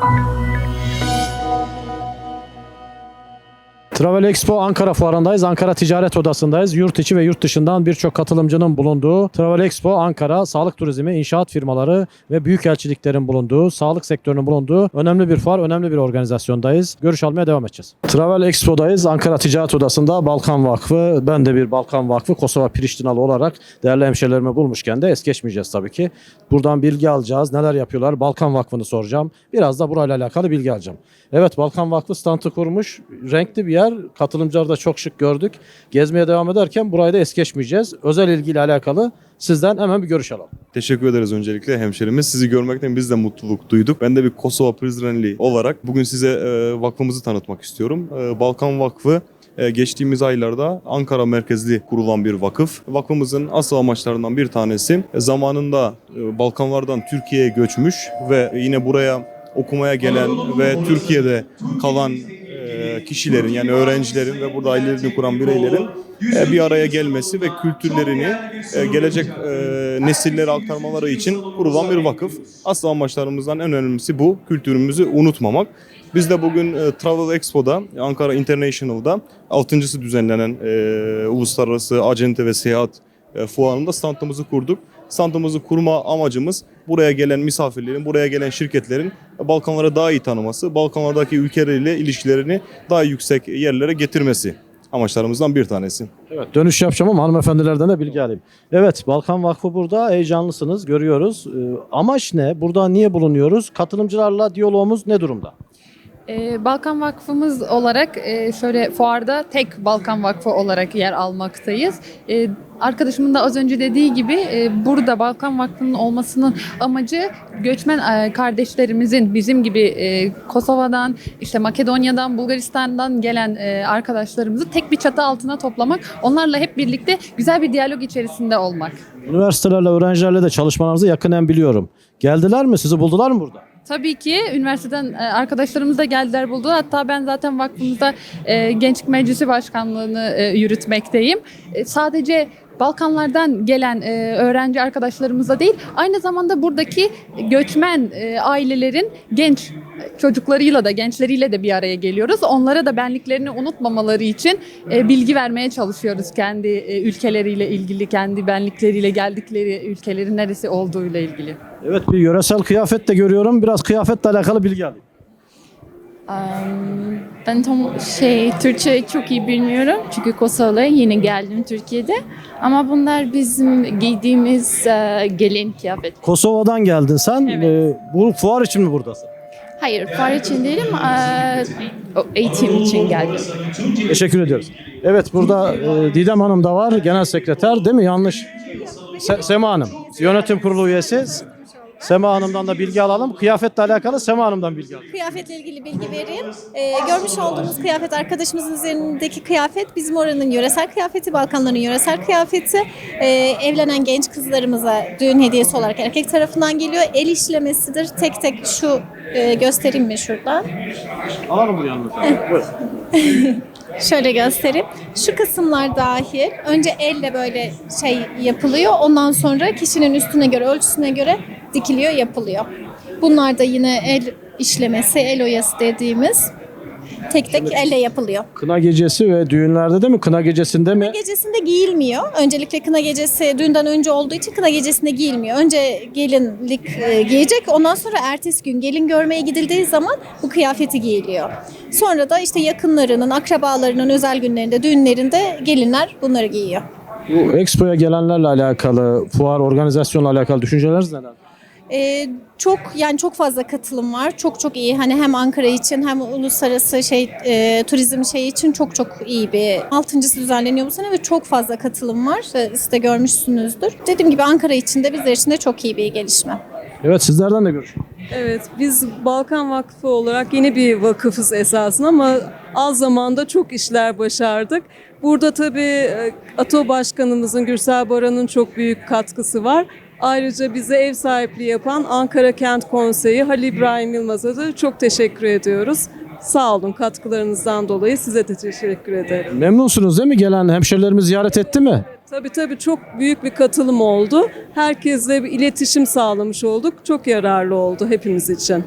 Thank you. Travel Expo Ankara Fuarı'ndayız. Ankara Ticaret Odası'ndayız. Yurt içi ve yurt dışından birçok katılımcının bulunduğu Travel Expo Ankara, sağlık turizmi, inşaat firmaları ve büyükelçiliklerin bulunduğu, sağlık sektörünün bulunduğu önemli bir fuar, önemli bir organizasyondayız. Görüş almaya devam edeceğiz. Travel Expo'dayız. Ankara Ticaret Odası'nda Balkan Vakfı, ben de bir Balkan Vakfı, Kosova Priştinalı olarak değerli hemşerilerimi bulmuşken de es geçmeyeceğiz tabii ki. Buradan bilgi alacağız. Neler yapıyorlar? Balkan Vakfı'nı soracağım. Biraz da burayla alakalı bilgi alacağım. Evet Balkan Vakfı standı kurmuş. Renkli bir yer. Katılımcıları da çok şık gördük. Gezmeye devam ederken burayı da es geçmeyeceğiz. Özel ilgiyle alakalı sizden hemen bir görüş alalım. Teşekkür ederiz öncelikle hemşerimiz. Sizi görmekten biz de mutluluk duyduk. Ben de bir Kosova Prizrenli olarak bugün size e, vakfımızı tanıtmak istiyorum. E, Balkan Vakfı e, geçtiğimiz aylarda Ankara merkezli kurulan bir vakıf. Vakfımızın asıl amaçlarından bir tanesi zamanında Balkanlardan Türkiye'ye göçmüş ve yine buraya okumaya gelen ve Türkiye'de kalan kişilerin yani öğrencilerin ve burada ailelerini kuran bireylerin e, bir araya gelmesi ve kültürlerini e, gelecek e, nesillere aktarmaları için kurulan bir vakıf. Asıl amaçlarımızdan en önemlisi bu. Kültürümüzü unutmamak. Biz de bugün e, Travel Expo'da, Ankara International'da 6.sı düzenlenen e, uluslararası acente ve seyahat e, fuarında standımızı kurduk. Standımızı kurma amacımız buraya gelen misafirlerin, buraya gelen şirketlerin Balkanları daha iyi tanıması, Balkanlardaki ülkeleriyle ilişkilerini daha yüksek yerlere getirmesi amaçlarımızdan bir tanesi. Evet dönüş yapacağım ama hanımefendilerden de bilgi alayım. Evet Balkan Vakfı burada heyecanlısınız görüyoruz. Ee, amaç ne? Burada niye bulunuyoruz? Katılımcılarla diyalogumuz ne durumda? Ee, Balkan Vakfımız olarak e, şöyle fuarda tek Balkan Vakfı olarak yer almaktayız. Ee, arkadaşımın da az önce dediği gibi e, burada Balkan Vakfı'nın olmasının amacı göçmen e, kardeşlerimizin bizim gibi e, Kosova'dan, işte Makedonya'dan, Bulgaristan'dan gelen e, arkadaşlarımızı tek bir çatı altına toplamak, onlarla hep birlikte güzel bir diyalog içerisinde olmak. Üniversitelerle, öğrencilerle de çalışmalarınızı yakından biliyorum. Geldiler mi? Sizi buldular mı burada? Tabii ki üniversiteden arkadaşlarımız da geldiler buldu. Hatta ben zaten vakfımızda Gençlik Meclisi Başkanlığı'nı yürütmekteyim. Sadece Balkanlardan gelen e, öğrenci arkadaşlarımızla değil, aynı zamanda buradaki göçmen e, ailelerin genç çocuklarıyla da gençleriyle de bir araya geliyoruz. Onlara da benliklerini unutmamaları için e, bilgi vermeye çalışıyoruz kendi e, ülkeleriyle ilgili, kendi benlikleriyle geldikleri ülkelerin neresi olduğuyla ilgili. Evet bir yöresel kıyafet de görüyorum. Biraz kıyafetle alakalı bilgi alayım. Ben tam şey Türkçe çok iyi bilmiyorum çünkü Kosova'ya yeni geldim Türkiye'de. Ama bunlar bizim giydiğimiz e, gelin kıyafet. Kosova'dan geldin sen. Evet. Ee, bu fuar için mi buradasın? Hayır, far için değilim, eğitim için geldim. Teşekkür ediyoruz. Evet burada e, Didem Hanım da var. Genel sekreter değil mi? Yanlış. Se- Sema Hanım. Yönetim kurulu üyesi. Sema Hanım'dan da bilgi alalım. Kıyafetle alakalı Sema Hanım'dan bilgi alalım. Kıyafetle ilgili bilgi vereyim. Ee, görmüş olduğunuz kıyafet arkadaşımızın üzerindeki kıyafet bizim oranın yöresel kıyafeti, Balkanların yöresel kıyafeti. Ee, evlenen genç kızlarımıza düğün hediyesi olarak erkek tarafından geliyor. El işlemesidir. Tek tek şu e, göstereyim mi şuradan? Alalım hanımefendi. Buyurun. Şöyle göstereyim. Şu kısımlar dahil. Önce elle böyle şey yapılıyor. Ondan sonra kişinin üstüne göre, ölçüsüne göre dikiliyor, yapılıyor. Bunlar da yine el işlemesi, el oyası dediğimiz tek tek elle yapılıyor. Kına gecesi ve düğünlerde de mi? Kına gecesinde mi? Gecesinde giyilmiyor. Öncelikle kına gecesi düğünden önce olduğu için kına gecesinde giyilmiyor. Önce gelinlik e, giyecek. Ondan sonra ertesi gün gelin görmeye gidildiği zaman bu kıyafeti giyiliyor. Sonra da işte yakınlarının, akrabalarının özel günlerinde, düğünlerinde gelinler bunları giyiyor. Bu Expo'ya gelenlerle alakalı, fuar organizasyonla alakalı düşünceleriniz neler? Ee, çok yani çok fazla katılım var. Çok çok iyi. Hani hem Ankara için hem uluslararası şey e, turizm şey için çok çok iyi bir altıncısı düzenleniyor bu sene ve çok fazla katılım var. Ee, Siz de görmüşsünüzdür. Dediğim gibi Ankara için de bizler için de çok iyi bir gelişme. Evet sizlerden de görüşün. Evet, biz Balkan Vakfı olarak yeni bir vakıfız esasında ama az zamanda çok işler başardık. Burada tabii e, ATO Başkanımızın Gürsel Baran'ın çok büyük katkısı var. Ayrıca bize ev sahipliği yapan Ankara Kent Konseyi Halil İbrahim Yılmaz'a da çok teşekkür ediyoruz. Sağ olun katkılarınızdan dolayı size de teşekkür ederim. Memnunsunuz değil mi? Gelen hemşerilerimiz ziyaret etti mi? Tabii tabii çok büyük bir katılım oldu. Herkesle bir iletişim sağlamış olduk. Çok yararlı oldu hepimiz için.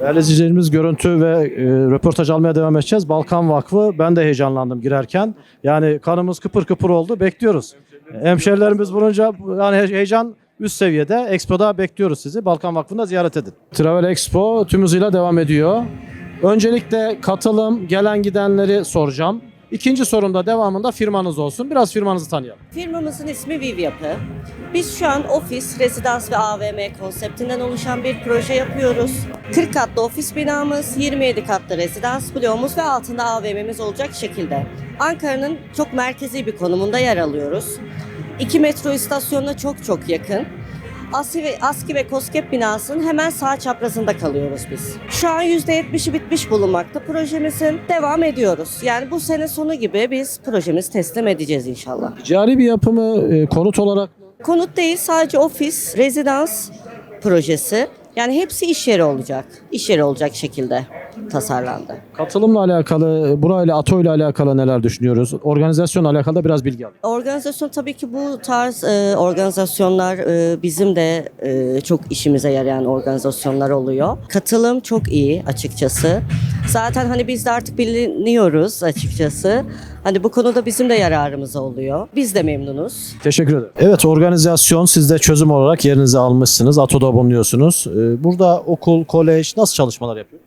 Değerli izleyicilerimiz görüntü ve e, röportaj almaya devam edeceğiz. Balkan Vakfı ben de heyecanlandım girerken. Yani kanımız kıpır kıpır oldu. Bekliyoruz. Hemşerilerimiz bulunca yani he- heyecan üst seviyede. Expo'da bekliyoruz sizi. Balkan Vakfı'nda ziyaret edin. Travel Expo tüm hızıyla devam ediyor. Öncelikle katılım, gelen gidenleri soracağım. İkinci sorumda devamında firmanız olsun. Biraz firmanızı tanıyalım. Firmamızın ismi Viv Yapı. Biz şu an ofis, rezidans ve AVM konseptinden oluşan bir proje yapıyoruz. 40 katlı ofis binamız, 27 katlı rezidans bloğumuz ve altında AVM'miz olacak şekilde. Ankara'nın çok merkezi bir konumunda yer alıyoruz. İki metro istasyonuna çok çok yakın. ASKİ ve, ASKİ ve KOSGEB binasının hemen sağ çaprazında kalıyoruz biz. Şu an %70'i bitmiş bulunmakta projemizin. Devam ediyoruz. Yani bu sene sonu gibi biz projemizi teslim edeceğiz inşallah. Ticari bir yapımı e, konut olarak Konut değil sadece ofis, rezidans projesi. Yani hepsi iş yeri olacak. İş yeri olacak şekilde tasarlandı. Katılımla alakalı, burayla ATO ile alakalı neler düşünüyoruz? Organizasyonla alakalı da biraz bilgi alayım. Organizasyon tabii ki bu tarz e, organizasyonlar e, bizim de e, çok işimize yarayan organizasyonlar oluyor. Katılım çok iyi açıkçası. Zaten hani biz de artık biliniyoruz açıkçası. Hani bu konuda bizim de yararımız oluyor. Biz de memnunuz. Teşekkür ederim. Evet organizasyon siz de çözüm olarak yerinizi almışsınız. ATO'da bulunuyorsunuz. Ee, Burada okul, kolej nasıl çalışmalar yapıyor?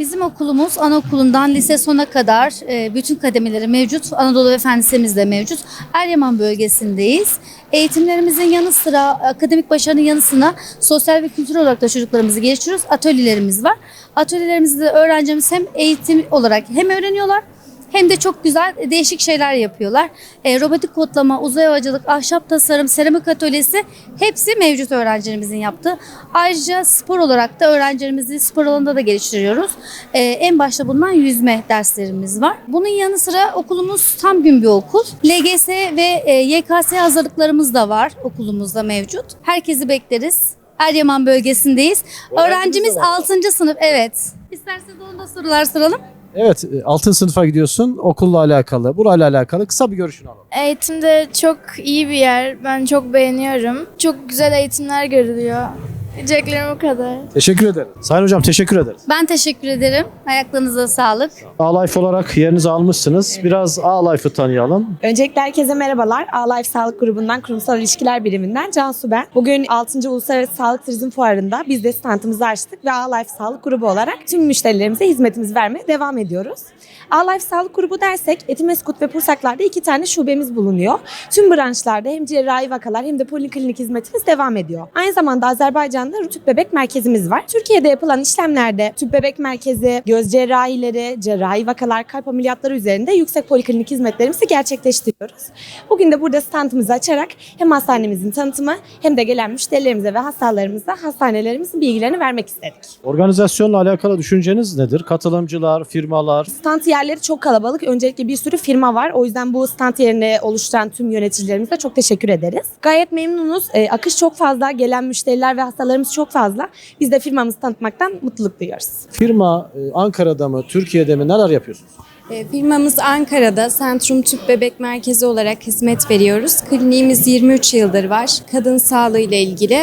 Bizim okulumuz anaokulundan lise sona kadar e, bütün kademeleri mevcut. Anadolu Efendisi'miz de mevcut. Eryaman bölgesindeyiz. Eğitimlerimizin yanı sıra akademik başarının yanı sıra sosyal ve kültürel olarak da çocuklarımızı geliştiriyoruz. Atölyelerimiz var. Atölyelerimizde de öğrencimiz hem eğitim olarak hem öğreniyorlar hem de çok güzel değişik şeyler yapıyorlar. E, robotik kodlama, uzay havacılık, ahşap tasarım, seramik atölyesi hepsi mevcut öğrencilerimizin yaptığı. Ayrıca spor olarak da öğrencilerimizi spor alanında da geliştiriyoruz. E, en başta bulunan yüzme derslerimiz var. Bunun yanı sıra okulumuz tam gün bir okul. LGS ve e, YKS hazırlıklarımız da var okulumuzda mevcut. Herkesi bekleriz. Eryaman bölgesindeyiz. Öğrencimiz 6. sınıf evet. İsterseniz onu da sorular soralım. Evet, e, altın sınıfa gidiyorsun. Okulla alakalı, burayla alakalı kısa bir görüşünü alalım. Eğitimde çok iyi bir yer. Ben çok beğeniyorum. Çok güzel eğitimler görülüyor. Diyeceklerim bu kadar. Teşekkür ederim. Sayın hocam teşekkür ederiz. Ben teşekkür ederim. Ayaklarınıza sağlık. A-Life olarak yerinizi almışsınız. Biraz A-Life'ı tanıyalım. Öncelikle herkese merhabalar. A-Life Sağlık Grubu'ndan Kurumsal İlişkiler Biriminden Cansu ben. Bugün 6. Uluslararası Sağlık Turizm Fuarı'nda biz de standımızı açtık ve A-Life Sağlık Grubu olarak tüm müşterilerimize hizmetimizi vermeye devam ediyoruz. A-Life Sağlık Grubu dersek Etimeskut ve Pursaklar'da iki tane şubemiz bulunuyor. Tüm branşlarda hem cerrahi vakalar hem de poliklinik hizmetimiz devam ediyor. Aynı zamanda Azerbaycan'da tüp bebek merkezimiz var. Türkiye'de yapılan işlemlerde tüp bebek merkezi, göz cerrahileri, cerrahi vakalar, kalp ameliyatları üzerinde yüksek poliklinik hizmetlerimizi gerçekleştiriyoruz. Bugün de burada standımızı açarak hem hastanemizin tanıtımı hem de gelen müşterilerimize ve hastalarımıza hastanelerimizin bilgilerini vermek istedik. Organizasyonla alakalı düşünceniz nedir? Katılımcılar, firmalar, Stand yerleri çok kalabalık. Öncelikle bir sürü firma var. O yüzden bu stand yerini oluşturan tüm yöneticilerimize çok teşekkür ederiz. Gayet memnunuz. Ee, akış çok fazla. Gelen müşteriler ve hastalarımız çok fazla. Biz de firmamızı tanıtmaktan mutluluk duyuyoruz. firma e, Ankara'da mı, Türkiye'de mi neler yapıyorsunuz? E, Firmamız Ankara'da Sentrum Tüp Bebek Merkezi olarak hizmet veriyoruz. Kliniğimiz 23 yıldır var. Kadın sağlığı ile ilgili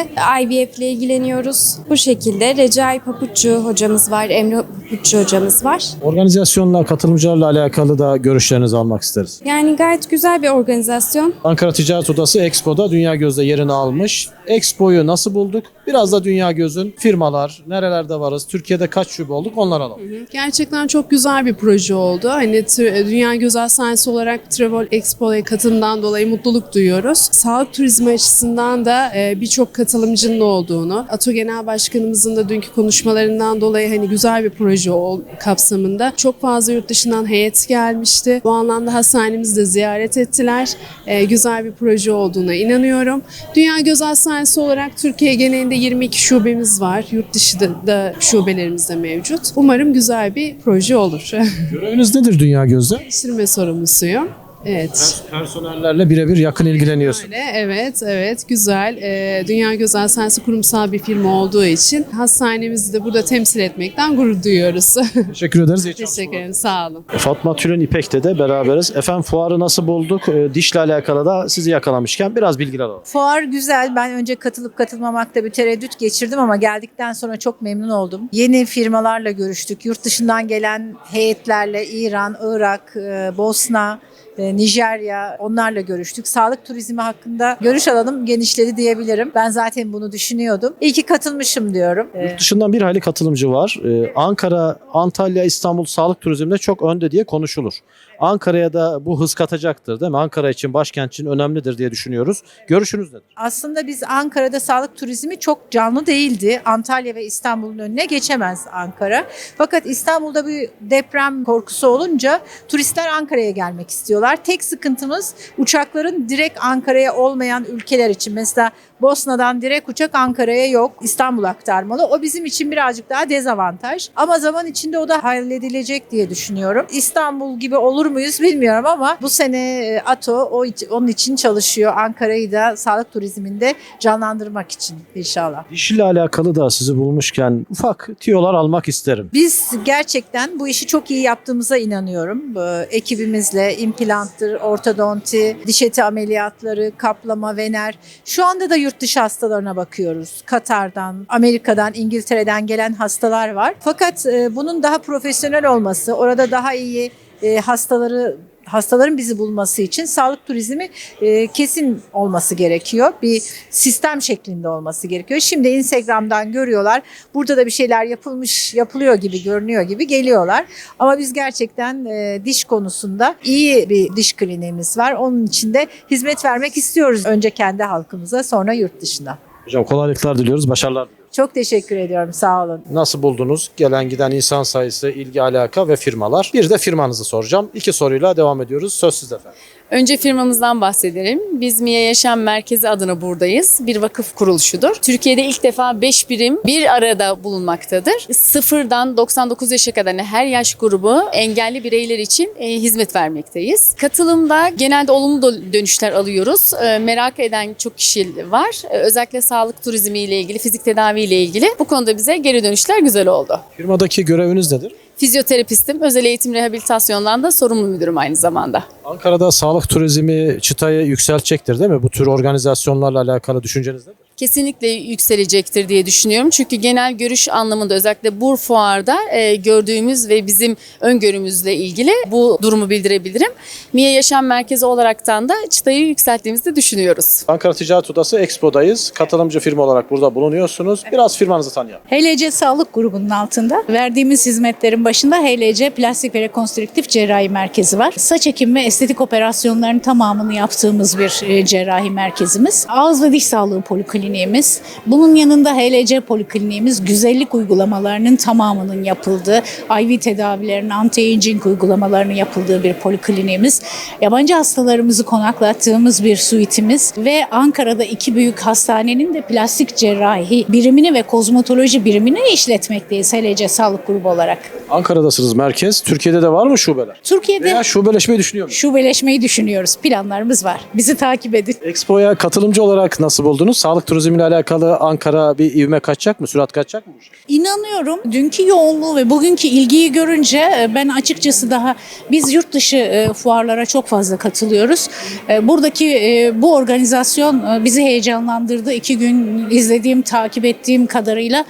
IVF ile ilgileniyoruz. Bu şekilde Recai Papuççu hocamız var, Emre Papuççu hocamız var. Organizasyonla, katılımcılarla alakalı da görüşlerinizi almak isteriz. Yani gayet güzel bir organizasyon. Ankara Ticaret Odası Expo'da Dünya Göz'de yerini almış. Expo'yu nasıl bulduk? Biraz da Dünya Göz'ün firmalar, nerelerde varız, Türkiye'de kaç şube olduk onları alalım. Gerçekten çok güzel bir proje oldu. Hani tr- Dünya Göz Hastanesi olarak Travel Expo'ya katılımdan dolayı mutluluk duyuyoruz. Sağlık turizmi açısından da e, birçok katılımcının olduğunu, ATO Genel Başkanımızın da dünkü konuşmalarından dolayı hani güzel bir proje ol, kapsamında çok fazla yurt dışından heyet gelmişti. Bu anlamda hastanemizi de ziyaret ettiler. E, güzel bir proje olduğuna inanıyorum. Dünya Göz Hastanesi olarak Türkiye genelinde 22 şubemiz var. Yurt dışı da, da şubelerimiz de mevcut. Umarım güzel bir proje olur. Göreviniz nedir Dünya Göz'de? Geliştirme sorumlusuyum. Evet. Personellerle birebir yakın ilgileniyorsun. Öyle, evet, evet. Güzel. Ee, Dünya Göz Hastanesi kurumsal bir firma olduğu için hastanemizi de burada temsil etmekten gurur duyuyoruz. Teşekkür ederiz. İyi Teşekkür ederim. Sağ olun. Fatma Tülin İpek'te de beraberiz. Efendim fuarı nasıl bulduk? Ee, Dişle alakalı da sizi yakalamışken biraz bilgiler alalım. Fuar güzel. Ben önce katılıp katılmamakta bir tereddüt geçirdim ama geldikten sonra çok memnun oldum. Yeni firmalarla görüştük. Yurt dışından gelen heyetlerle İran, Irak, e, Bosna, e, Nijerya onlarla görüştük. Sağlık turizmi hakkında görüş alanım genişledi diyebilirim. Ben zaten bunu düşünüyordum. İyi ki katılmışım diyorum. E, Yurt dışından bir hayli katılımcı var. Ee, Ankara, Antalya, İstanbul sağlık turizminde çok önde diye konuşulur. Ankara'ya da bu hız katacaktır değil mi? Ankara için, başkent için önemlidir diye düşünüyoruz. Görüşünüz nedir? Aslında biz Ankara'da sağlık turizmi çok canlı değildi. Antalya ve İstanbul'un önüne geçemez Ankara. Fakat İstanbul'da bir deprem korkusu olunca turistler Ankara'ya gelmek istiyorlar. Tek sıkıntımız uçakların direkt Ankara'ya olmayan ülkeler için. Mesela Bosna'dan direkt uçak Ankara'ya yok. İstanbul aktarmalı. O bizim için birazcık daha dezavantaj. Ama zaman içinde o da halledilecek diye düşünüyorum. İstanbul gibi olur muyuz bilmiyorum ama bu sene e, ATO o, onun için çalışıyor. Ankara'yı da sağlık turizminde canlandırmak için inşallah. Dişiyle alakalı da sizi bulmuşken ufak tiyolar almak isterim. Biz gerçekten bu işi çok iyi yaptığımıza inanıyorum. Ekibimizle implanttır, ortodonti, diş eti ameliyatları, kaplama, vener. Şu anda da yurt dışı hastalarına bakıyoruz. Katar'dan, Amerika'dan, İngiltere'den gelen hastalar var. Fakat e, bunun daha profesyonel olması, orada daha iyi e, hastaları hastaların bizi bulması için sağlık turizmi e, kesin olması gerekiyor. Bir sistem şeklinde olması gerekiyor. Şimdi Instagram'dan görüyorlar. Burada da bir şeyler yapılmış, yapılıyor gibi görünüyor gibi geliyorlar. Ama biz gerçekten e, diş konusunda iyi bir diş kliniğimiz var. Onun için de hizmet vermek istiyoruz. Önce kendi halkımıza, sonra yurt dışına. Hocam kolaylıklar diliyoruz, başarılar. Çok teşekkür ediyorum. Sağ olun. Nasıl buldunuz? Gelen giden insan sayısı, ilgi alaka ve firmalar. Bir de firmanızı soracağım. İki soruyla devam ediyoruz. Söz sizde efendim. Önce firmamızdan bahsedelim. Biz Miye Yaşam Merkezi adına buradayız. Bir vakıf kuruluşudur. Türkiye'de ilk defa 5 birim bir arada bulunmaktadır. Sıfırdan 99 yaşa kadar her yaş grubu engelli bireyler için e, hizmet vermekteyiz. Katılımda genelde olumlu dönüşler alıyoruz. E, merak eden çok kişi var. E, özellikle sağlık turizmi ile ilgili, fizik tedavi ile ilgili. Bu konuda bize geri dönüşler güzel oldu. Firmadaki göreviniz nedir? Fizyoterapistim, özel eğitim rehabilitasyondan da sorumlu müdürüm aynı zamanda. Ankara'da sağlık turizmi çıtayı yükseltecektir değil mi? Bu tür organizasyonlarla alakalı düşünceniz nedir? Kesinlikle yükselecektir diye düşünüyorum. Çünkü genel görüş anlamında özellikle bu fuarda e, gördüğümüz ve bizim öngörümüzle ilgili bu durumu bildirebilirim. Miye Yaşam Merkezi olaraktan da çıtayı yükselttiğimizi düşünüyoruz. Ankara Ticaret Odası Expo'dayız. Katılımcı firma olarak burada bulunuyorsunuz. Biraz firmanızı tanıyalım. HLC Sağlık Grubu'nun altında verdiğimiz hizmetlerin başında HLC Plastik ve Rekonstrüktif Cerrahi Merkezi var. Saç ekim ve estetik operasyonların tamamını yaptığımız bir e, cerrahi merkezimiz. Ağız ve diş sağlığı polikliniğimiz. Bunun yanında HLC polikliniğimiz güzellik uygulamalarının tamamının yapıldığı, IV tedavilerinin, anti-aging uygulamalarının yapıldığı bir polikliniğimiz. Yabancı hastalarımızı konaklattığımız bir suitimiz ve Ankara'da iki büyük hastanenin de plastik cerrahi birimini ve kozmetoloji birimini işletmekteyiz HLC Sağlık Grubu olarak. Ankara'dasınız merkez. Türkiye'de de var mı şubeler? Türkiye'de Veya şubeleşmeyi düşünüyor musunuz? şubeleşmeyi düşünüyoruz. Planlarımız var. Bizi takip edin. Expo'ya katılımcı olarak nasıl buldunuz? Sağlık turizmiyle alakalı Ankara bir ivme kaçacak mı? Sürat kaçacak mı? İnanıyorum dünkü yoğunluğu ve bugünkü ilgiyi görünce e, ben açıkçası daha biz yurt dışı e, fuarlara çok fazla katılıyoruz. E, Buradaki bu organizasyon bizi heyecanlandırdı. İki gün izlediğim, takip ettiğim kadarıyla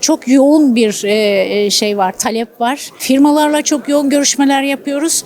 çok yoğun bir şey var, talep var. Firmalarla çok yoğun görüşmeler yapıyoruz.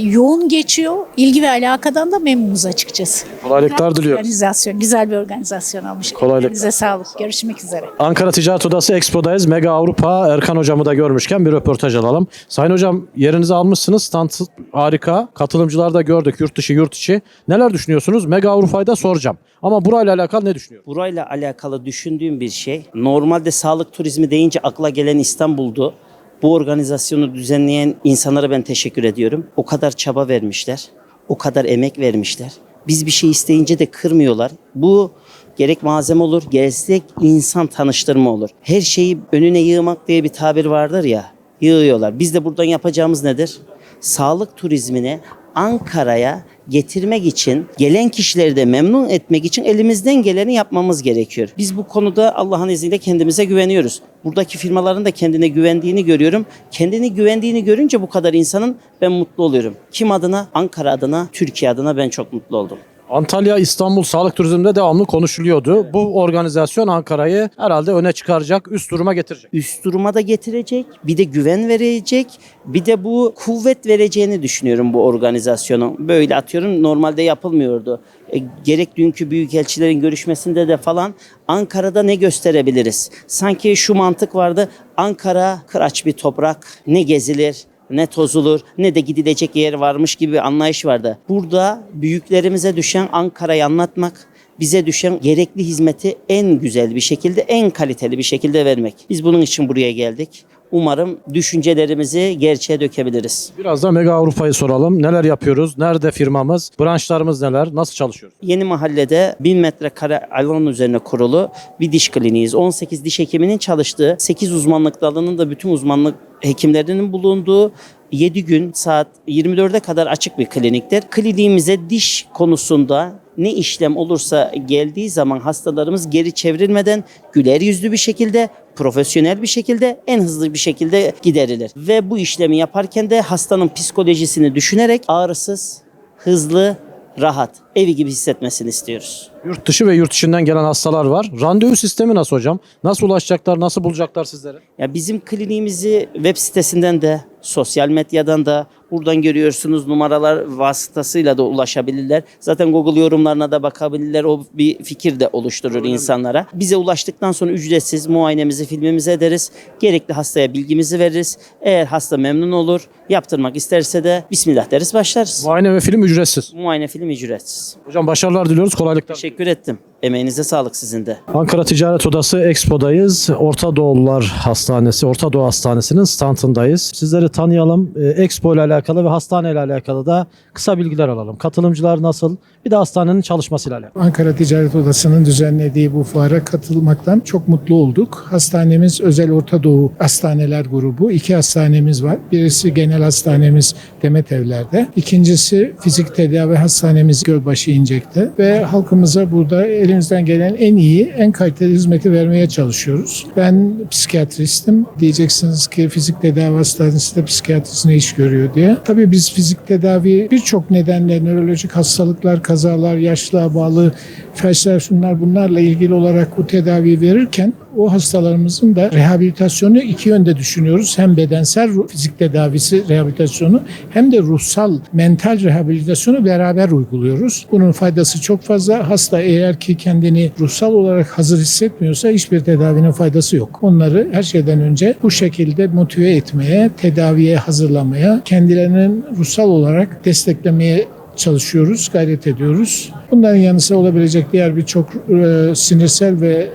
Yoğun geçiyor. İlgi ve alakadan da memnunuz açıkçası. Kolaylıklar diliyoruz. Organizasyon, güzel bir organizasyon olmuş. Kolaylıklar. Size sağlık. Görüşmek üzere. Ankara Ticaret Odası Expo'dayız. Mega Avrupa Erkan hocamı da görmüşken bir röportaj alalım. Sayın hocam yerinizi almışsınız. Stand harika. Katılımcılar da gördük. Yurt dışı, yurt içi. Neler düşünüyorsunuz? Mega Avrupa'yı da soracağım. Ama burayla alakalı ne düşünüyorsunuz? Burayla alakalı düşündüğüm bir şey. Normalde sağlık turizmi deyince akla gelen İstanbul'du. Bu organizasyonu düzenleyen insanlara ben teşekkür ediyorum. O kadar çaba vermişler. O kadar emek vermişler. Biz bir şey isteyince de kırmıyorlar. Bu gerek malzeme olur, gerek insan tanıştırma olur. Her şeyi önüne yığmak diye bir tabir vardır ya. Yığıyorlar. Biz de buradan yapacağımız nedir? Sağlık turizmine Ankara'ya getirmek için, gelen kişileri de memnun etmek için elimizden geleni yapmamız gerekiyor. Biz bu konuda Allah'ın izniyle kendimize güveniyoruz. Buradaki firmaların da kendine güvendiğini görüyorum. Kendini güvendiğini görünce bu kadar insanın ben mutlu oluyorum. Kim adına? Ankara adına, Türkiye adına ben çok mutlu oldum. Antalya, İstanbul sağlık turizminde devamlı konuşuluyordu. Bu organizasyon Ankara'yı herhalde öne çıkaracak, üst duruma getirecek. üst duruma da getirecek, bir de güven verecek, bir de bu kuvvet vereceğini düşünüyorum bu organizasyonun. Böyle atıyorum normalde yapılmıyordu. E, gerek dünkü büyükelçilerin görüşmesinde de falan Ankara'da ne gösterebiliriz? Sanki şu mantık vardı. Ankara kıraç bir toprak, ne gezilir, ne tozulur ne de gidilecek yer varmış gibi bir anlayış vardı. Burada büyüklerimize düşen Ankara'yı anlatmak, bize düşen gerekli hizmeti en güzel bir şekilde, en kaliteli bir şekilde vermek. Biz bunun için buraya geldik. Umarım düşüncelerimizi gerçeğe dökebiliriz. Biraz da Mega Avrupa'yı soralım. Neler yapıyoruz? Nerede firmamız? Branşlarımız neler? Nasıl çalışıyoruz? Yeni mahallede 1000 metrekare alan üzerine kurulu bir diş kliniğiyiz. 18 diş hekiminin çalıştığı, 8 uzmanlık dalının da bütün uzmanlık hekimlerinin bulunduğu 7 gün saat 24'e kadar açık bir kliniktir. Kliniğimize diş konusunda ne işlem olursa geldiği zaman hastalarımız geri çevrilmeden güler yüzlü bir şekilde profesyonel bir şekilde en hızlı bir şekilde giderilir. Ve bu işlemi yaparken de hastanın psikolojisini düşünerek ağrısız, hızlı, rahat, evi gibi hissetmesini istiyoruz. Yurt dışı ve yurt içinden gelen hastalar var. Randevu sistemi nasıl hocam? Nasıl ulaşacaklar? Nasıl bulacaklar sizleri? Ya bizim kliniğimizi web sitesinden de, sosyal medyadan da buradan görüyorsunuz numaralar vasıtasıyla da ulaşabilirler. Zaten Google yorumlarına da bakabilirler. O bir fikir de oluşturur insanlara. Bize ulaştıktan sonra ücretsiz muayenemizi, filmimizi ederiz. Gerekli hastaya bilgimizi veririz. Eğer hasta memnun olur, yaptırmak isterse de Bismillah deriz başlarız. Muayene ve film ücretsiz. Muayene film ücretsiz. Hocam başarılar diliyoruz, kolaylıklar. Teşekkür ettim. Emeğinize sağlık sizin de. Ankara Ticaret Odası Expo'dayız. Orta Doğulular Hastanesi, Orta Doğu Hastanesi'nin standındayız. Sizleri tanıyalım. Ee, Expo ile alakalı ve hastane ile alakalı da kısa bilgiler alalım. Katılımcılar nasıl? Bir de hastanenin çalışmasıyla alakalı. Ankara Ticaret Odası'nın düzenlediği bu fuara katılmaktan çok mutlu olduk. Hastanemiz Özel Orta Doğu Hastaneler Grubu. İki hastanemiz var. Birisi genel hastanemiz Demet Evler'de. İkincisi fizik tedavi hastanemiz Gölbaşı İncek'te. Ve halkımıza burada elimizden gelen en iyi, en kaliteli hizmeti vermeye çalışıyoruz. Ben psikiyatristim. Diyeceksiniz ki fizik tedavi hastanesi de psikiyatrist ne iş görüyor diye. Tabii biz fizik tedavi birçok nedenle nörolojik hastalıklar, kazalar, yaşlığa bağlı felçler şunlar bunlarla ilgili olarak bu tedavi verirken o hastalarımızın da rehabilitasyonu iki yönde düşünüyoruz. Hem bedensel fizik tedavisi rehabilitasyonu hem de ruhsal mental rehabilitasyonu beraber uyguluyoruz. Bunun faydası çok fazla. Hasta eğer ki kendini ruhsal olarak hazır hissetmiyorsa hiçbir tedavinin faydası yok. Onları her şeyden önce bu şekilde motive etmeye, tedaviye hazırlamaya, kendilerinin ruhsal olarak desteklemeye çalışıyoruz, gayret ediyoruz. Bunların yanı sıra olabilecek diğer birçok e, sinirsel ve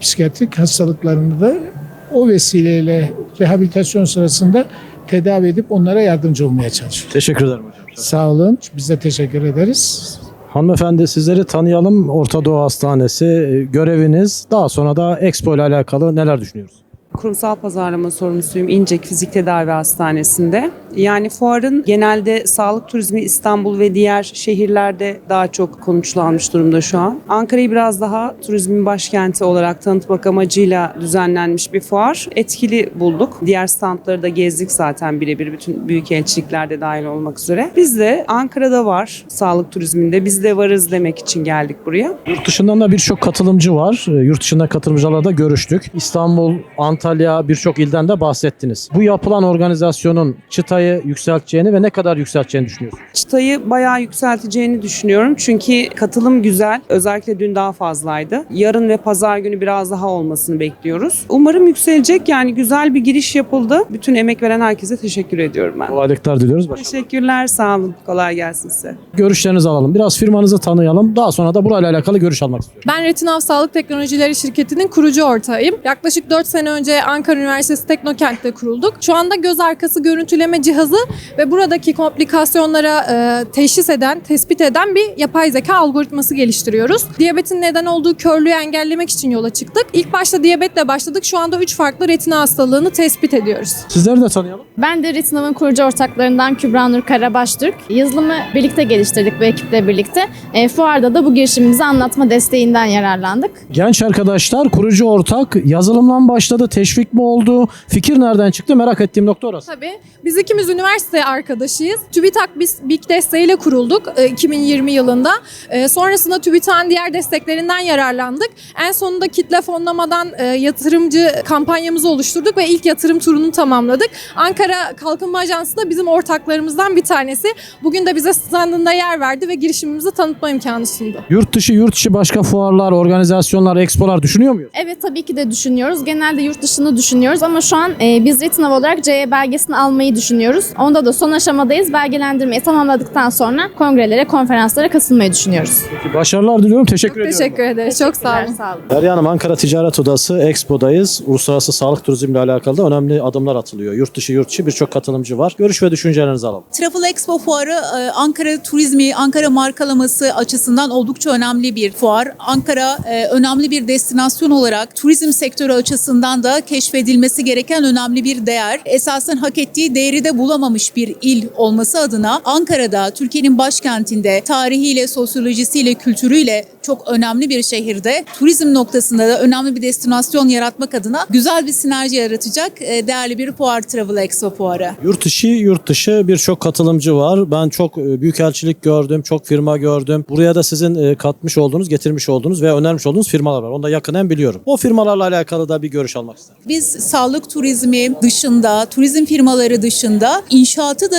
psikiyatrik hastalıklarını da o vesileyle rehabilitasyon sırasında tedavi edip onlara yardımcı olmaya çalışıyoruz. Teşekkür ederim hocam. Sağ olun. Biz de teşekkür ederiz. Hanımefendi sizleri tanıyalım. Orta Doğu Hastanesi e, göreviniz. Daha sonra da Expo ile alakalı neler düşünüyoruz? Kurumsal pazarlama sorumlusuyum İncek Fizik Tedavi Hastanesi'nde. Yani fuarın genelde sağlık turizmi İstanbul ve diğer şehirlerde daha çok konuşlanmış durumda şu an. Ankara'yı biraz daha turizmin başkenti olarak tanıtmak amacıyla düzenlenmiş bir fuar. Etkili bulduk. Diğer standları da gezdik zaten birebir bütün büyük elçiliklerde dahil olmak üzere. Biz de Ankara'da var sağlık turizminde. Biz de varız demek için geldik buraya. Yurt dışından da birçok katılımcı var. E, Yurt dışında katılımcılarla da görüştük. İstanbul, Antalya birçok ilden de bahsettiniz. Bu yapılan organizasyonun çıtayı yükselteceğini ve ne kadar yükselteceğini düşünüyorsunuz? Çıtayı bayağı yükselteceğini düşünüyorum. Çünkü katılım güzel. Özellikle dün daha fazlaydı. Yarın ve pazar günü biraz daha olmasını bekliyoruz. Umarım yükselecek. Yani güzel bir giriş yapıldı. Bütün emek veren herkese teşekkür ediyorum ben. Kolaylıklar diliyoruz. Baş- Teşekkürler. Sağ olun. Kolay gelsin size. Görüşlerinizi alalım. Biraz firmanızı tanıyalım. Daha sonra da burayla alakalı görüş almak istiyorum. Ben Retinav Sağlık Teknolojileri şirketinin kurucu ortağıyım. Yaklaşık 4 sene önce önce Ankara Üniversitesi Teknokent'te kurulduk. Şu anda göz arkası görüntüleme cihazı ve buradaki komplikasyonlara e, teşhis eden, tespit eden bir yapay zeka algoritması geliştiriyoruz. Diyabetin neden olduğu körlüğü engellemek için yola çıktık. İlk başta diyabetle başladık. Şu anda 3 farklı retina hastalığını tespit ediyoruz. Sizleri de tanıyalım. Ben de Retinav'ın kurucu ortaklarından Kübra Nur Karabaştürk. Yazılımı birlikte geliştirdik bu ekiple birlikte. E, fuarda da bu girişimimizi anlatma desteğinden yararlandık. Genç arkadaşlar kurucu ortak yazılımdan başladı. Teşvik mi oldu? Fikir nereden çıktı? Merak ettiğim nokta orası. Tabii. Biz ikimiz üniversite arkadaşıyız. TÜBİTAK biz BİK desteğiyle kurulduk e, 2020 yılında. E, sonrasında TÜBİTAK'ın diğer desteklerinden yararlandık. En sonunda kitle fonlamadan e, yatırımcı kampanyamızı oluşturduk ve ilk yatırım turunu tamamladık. Ankara Kalkınma Ajansı da bizim ortaklarımızdan bir tanesi. Bugün de bize standında yer verdi ve girişimimizi tanıtma imkanı sundu. Yurt dışı, yurt içi başka fuarlar, organizasyonlar, expolar düşünüyor muyuz? Evet tabii ki de düşünüyoruz. Genelde yurt dışını düşünüyoruz ama şu an e, biz Retinav olarak CE belgesini almayı düşünüyoruz. Onda da son aşamadayız. Belgelendirmeyi tamamladıktan sonra kongrelere, konferanslara katılmayı düşünüyoruz. Peki, başarılar diliyorum. Teşekkür ediyorum. Teşekkür ederiz. Çok sağ olun. Sağ olun. Derya Hanım Ankara Ticaret Odası Expo'dayız. Uluslararası sağlık turizmle alakalı da önemli adımlar atılıyor. Yurt dışı, yurt içi birçok katılımcı var. Görüş ve düşüncelerinizi alalım. Travel Expo fuarı e, Ankara turizmi, Ankara markalaması açısından oldukça önemli bir fuar. Ankara e, önemli bir destinasyon olarak turizm sektörü açısından da keşfedilmesi gereken önemli bir değer. Esasen hak ettiği değeri de bulamamış bir il olması adına Ankara'da, Türkiye'nin başkentinde tarihiyle, sosyolojisiyle, kültürüyle çok önemli bir şehirde turizm noktasında da önemli bir destinasyon yaratmak adına güzel bir sinerji yaratacak e, değerli bir fuar Travel Expo fuarı. Yurt içi, yurt dışı birçok katılımcı var. Ben çok e, büyük elçilik gördüm, çok firma gördüm. Buraya da sizin e, katmış olduğunuz, getirmiş olduğunuz ve önermiş olduğunuz firmalar var. Onu da yakından biliyorum. O firmalarla alakalı da bir görüş almak isterim. Biz sağlık turizmi dışında, turizm firmaları dışında inşaatı da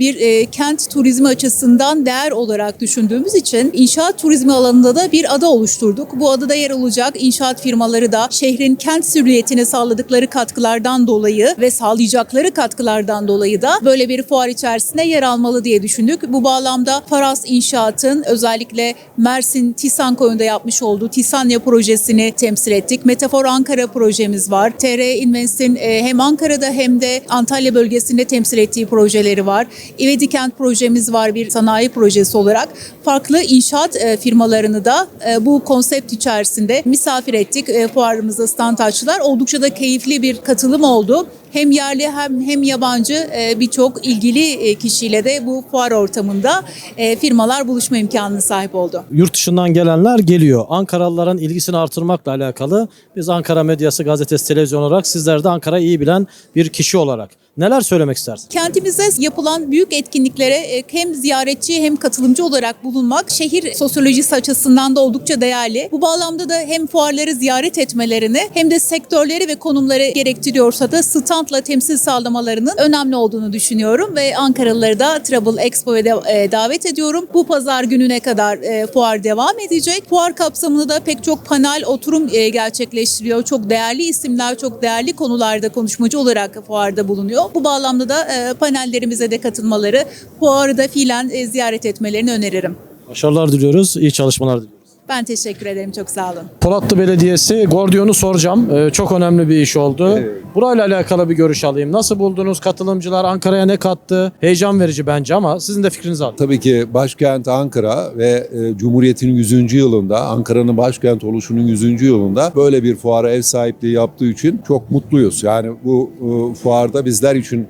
bir kent turizmi açısından değer olarak düşündüğümüz için inşaat turizmi alanında da bir ada oluşturduk. Bu adada yer alacak inşaat firmaları da şehrin kent sürriyetine sağladıkları katkılardan dolayı ve sağlayacakları katkılardan dolayı da böyle bir fuar içerisinde yer almalı diye düşündük. Bu bağlamda Faras İnşaat'ın özellikle Mersin Tisan koyunda yapmış olduğu Tisanya projesini temsil ettik. Metafor Ankara projemiz var. TR Invest'in e, hem Ankara'da hem de Antalya bölgesinde temsil ettiği projeleri var. İvedikent projemiz var bir sanayi projesi olarak. Farklı inşaat e, firmalarını da e, bu konsept içerisinde misafir ettik. E, fuarımızda stand açtılar. Oldukça da keyifli bir katılım oldu. Hem yerli hem hem yabancı e, birçok ilgili e, kişiyle de bu fuar ortamında e, firmalar buluşma imkanına sahip oldu. Yurt dışından gelenler geliyor. Ankaralıların ilgisini artırmakla alakalı biz Ankara Medyası Gazetesi Televizyon olarak sizler de Ankara'yı iyi bilen bir kişi olarak neler söylemek istersiniz? Kentimizde yapılan büyük etkinliklere hem ziyaretçi hem katılımcı olarak bulunmak şehir sosyolojisi açısından da oldukça değerli. Bu bağlamda da hem fuarları ziyaret etmelerini hem de sektörleri ve konumları gerektiriyorsa da standla temsil sağlamalarının önemli olduğunu düşünüyorum ve Ankaralıları da Travel Expo'ya e, davet ediyorum. Bu pazar gününe kadar e, fuar devam edecek. Fuar kapsamında da pek çok panel oturum e, gerçekleştiriyor. Çok değerli isimler, çok değerli konularda konuşmacı olarak fuarda bulunuyor. Bu bağlamda da panellerimize de katılmaları, fuarı da fiilen ziyaret etmelerini öneririm. Başarılar diliyoruz, iyi çalışmalar diliyoruz. Ben teşekkür ederim. Çok sağ olun. Polatlı Belediyesi Gordion'u soracağım. Ee, çok önemli bir iş oldu. Burayla alakalı bir görüş alayım. Nasıl buldunuz katılımcılar? Ankara'ya ne kattı? Heyecan verici bence ama sizin de fikrinizi alayım. Tabii ki başkent Ankara ve e, Cumhuriyet'in 100. yılında, Ankara'nın başkent oluşunun 100. yılında böyle bir fuara ev sahipliği yaptığı için çok mutluyuz. Yani bu e, fuarda bizler için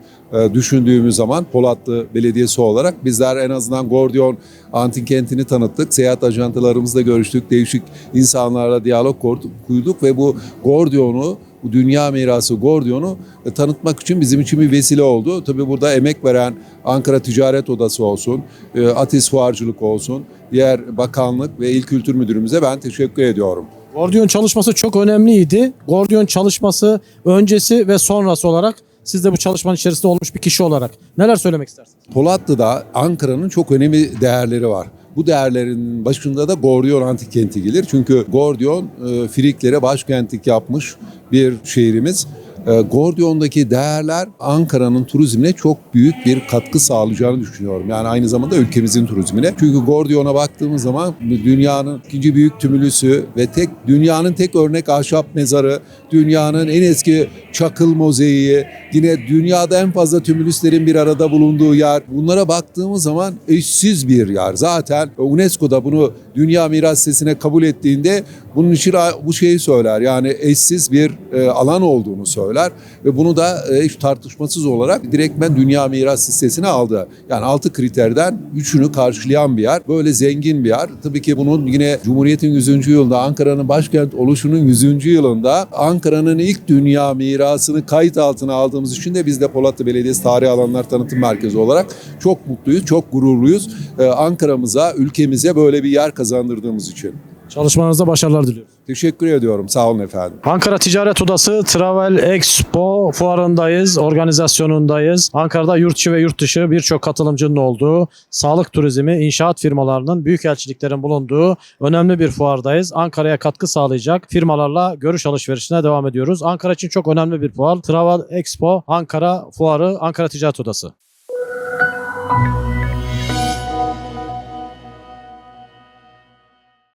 düşündüğümüz zaman Polatlı Belediyesi olarak bizler en azından Gordiyon antik kentini tanıttık. Seyahat ajantalarımızla görüştük. Değişik insanlarla diyalog kurduk- ve bu Gordion'u bu dünya mirası Gordion'u e, tanıtmak için bizim için bir vesile oldu. Tabii burada emek veren Ankara Ticaret Odası olsun, e, Atis Fuarcılık olsun, diğer bakanlık ve İl Kültür Müdürümüze ben teşekkür ediyorum. Gordiyon çalışması çok önemliydi. Gordiyon çalışması öncesi ve sonrası olarak siz de bu çalışmanın içerisinde olmuş bir kişi olarak neler söylemek istersiniz? Polatlı'da Ankara'nın çok önemli değerleri var. Bu değerlerin başında da Gordiyon Antik Kenti gelir. Çünkü Gordiyon e, Friklere başkentlik yapmış bir şehrimiz. E, Gordion'daki değerler Ankara'nın turizmine çok büyük bir katkı sağlayacağını düşünüyorum. Yani aynı zamanda ülkemizin turizmine. Çünkü Gordion'a baktığımız zaman dünyanın ikinci büyük tümülüsü ve tek dünyanın tek örnek ahşap mezarı, dünyanın en eski çakıl mozaiği, yine dünyada en fazla tümülüslerin bir arada bulunduğu yer. Bunlara baktığımız zaman eşsiz bir yer. Zaten UNESCO'da bunu Dünya Miras Listesi'ne kabul ettiğinde bunun için bu şeyi söyler. Yani eşsiz bir e, alan olduğunu söyler ve bunu da e, hiç tartışmasız olarak direktmen Dünya Miras Listesi'ne aldı. Yani altı kriterden üçünü karşılayan bir yer. Böyle zengin bir yer. Tabii ki bunun yine Cumhuriyet'in 100. yılında Ankara'nın başkent oluşunun 100. yılında Ankara'nın ilk dünya mirasını kayıt altına aldığımız için de biz de Polatlı Belediyesi Tarihi Alanlar Tanıtım Merkezi olarak çok mutluyuz, çok gururluyuz. Ee, Ankara'mıza, ülkemize böyle bir yer kazandırdığımız için. Çalışmanızda başarılar diliyorum. Teşekkür ediyorum. Sağ olun efendim. Ankara Ticaret Odası Travel Expo fuarındayız, organizasyonundayız. Ankara'da yurt içi ve yurt dışı birçok katılımcının olduğu, sağlık turizmi, inşaat firmalarının, büyükelçiliklerin bulunduğu önemli bir fuardayız. Ankara'ya katkı sağlayacak firmalarla görüş alışverişine devam ediyoruz. Ankara için çok önemli bir fuar. Travel Expo Ankara Fuarı Ankara Ticaret Odası.